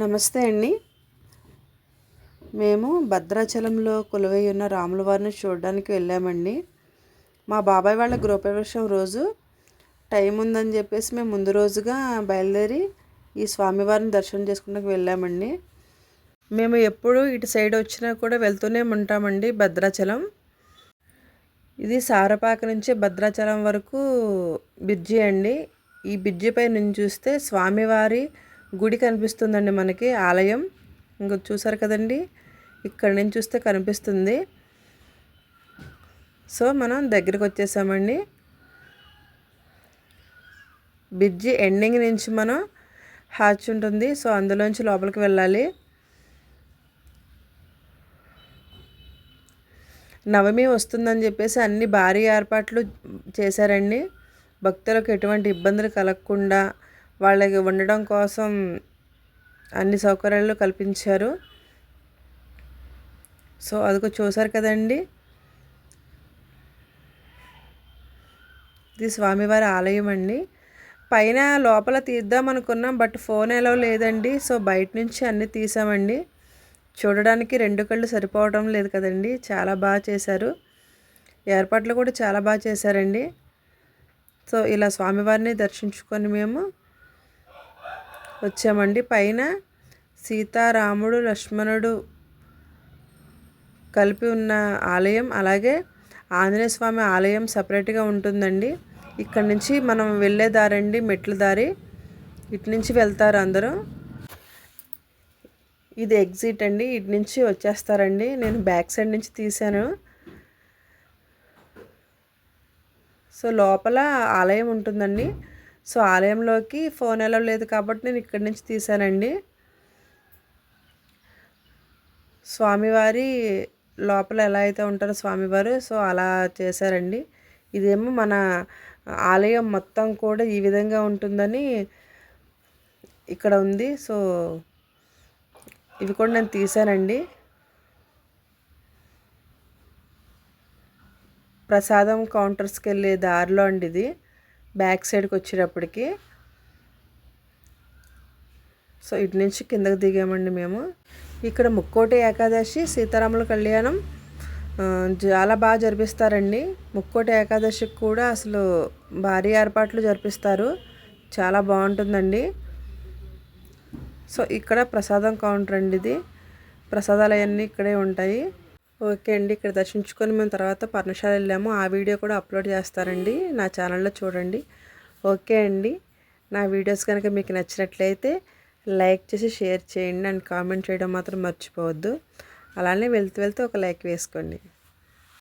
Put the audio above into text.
నమస్తే అండి. మేము భద్రాచలంలో కొలువై ఉన్న రాముల వారిని చూడడానికి వెళ్ళామండి. మా బాబాయ్ వాళ్ళ గృహప్రవేశం రోజు టైం ఉందని చెప్పేసి మేము ముందు రోజుగా బయలుదేరి ఈ స్వామివారిని దర్శనం చేసుకున్నాక వెళ్ళామండి. మేము ఎప్పుడు ఇటు సైడ్ వచ్చినా కూడా వెళ్తూనే ఉంటామండి భద్రాచలం. ఇది సారపాక నుంచి భద్రాచలం వరకు బ్రిడ్జి అండి. ఈ బ్రిడ్జి పై నుంచి చూస్తే స్వామివారి గుడి కనిపిస్తుందండి మనకి ఆలయం. ఇంకా చూసారు కదండి ఇక్కడ నుంచి చూస్తే కనిపిస్తుంది. సో మనం దగ్గరికి వచ్చేసామండి. బ్రిడ్జి ఎండింగ్ నుంచి మనం హాచ్ ఉంటుంది సో అందులోంచి లోపలికి వెళ్ళాలి. నవమి వస్తుందని చెప్పేసి అన్ని భారీ ఏర్పాట్లు చేశారండి. భక్తులకు ఎటువంటి ఇబ్బందులు కలగకుండా వాళ్ళకి ఉండడం కోసం అన్ని సౌకర్యాలు కల్పించారు. సో అదిగో చూసారు కదండి. ఇది స్వామివారి ఆలయం అండి. పైన లోపల తీద్దాం అనుకున్నాం బట్ ఫోన్ ఎలా లేదండి. సో బయట నుంచి అన్నీ తీసామండి. చూడడానికి రెండు కళ్ళు సరిపోవడం లేదు కదండి. చాలా బాగా చేశారు. ఏర్పాట్లు కూడా చాలా బాగా చేశారండి. సో ఇలా స్వామివారిని దర్శించుకొని మేము వచ్చామండి. పైన సీతారాముడు లక్ష్మణుడు కలిపి ఉన్న ఆలయం అలాగే ఆంజనేయ స్వామి ఆలయం సపరేట్గా ఉంటుందండి. ఇక్కడ నుంచి మనం వెళ్ళే దారండి మెట్ల దారి. ఇటు నుంచి వెళ్తారు అందరూ. ఇది ఎగ్జిట్ అండి ఇటు నుంచి వచ్చేస్తారండి. నేను బ్యాక్ సైడ్ నుంచి తీశాను. సో లోపల ఆలయం ఉంటుందండి. సో ఆలయంలోకి ఫోన్ ఎలా లేదు కాబట్టి నేను ఇక్కడి నుంచి తీసానండి స్వామివారి లోపల ఎలా అయితే ఉంటారో స్వామివారు సో అలా చేశారండి. ఇదేమో మన ఆలయం మొత్తం కూడా ఈ విధంగా ఉంటుందని ఇక్కడ ఉంది. సో ఇవి కూడా నేను తీసానండి ప్రసాదం కౌంటర్స్కి వెళ్ళే దారిలో అండి ఇది. బ్యాక్ సైడ్కి వచ్చేటప్పటికి సో ఇటు నుంచి కిందకి దిగామండి మేము. ఇక్కడ ముక్కోటి ఏకాదశి సీతారాముల కళ్యాణం చాలా బాగా జరిపిస్తారండి. ముక్కోటి ఏకాదశికి కూడా అసలు భారీ ఏర్పాట్లు జరిపిస్తారు. చాలా బాగుంటుందండి. సో ఇక్కడ ప్రసాదం కౌంటర్ అండి ఇది. ప్రసాదాలు అవన్నీ ఇక్కడే ఉంటాయి. ఓకే అండి. ఇక్కడ దర్శించుకొని మేము తర్వాత పర్ణశాల వెళ్ళాము. ఆ వీడియో కూడా అప్లోడ్ చేస్తారండి నా ఛానల్లో చూడండి. ఓకే అండి. నా వీడియోస్ కనుక మీకు నచ్చినట్లయితే లైక్ చేసి షేర్ చేయండి. అండ్ కామెంట్ చేయడం మాత్రం మర్చిపోవద్దు. అలానే వెళ్తూ వెళ్తూ ఒక లైక్ వేసుకోండి.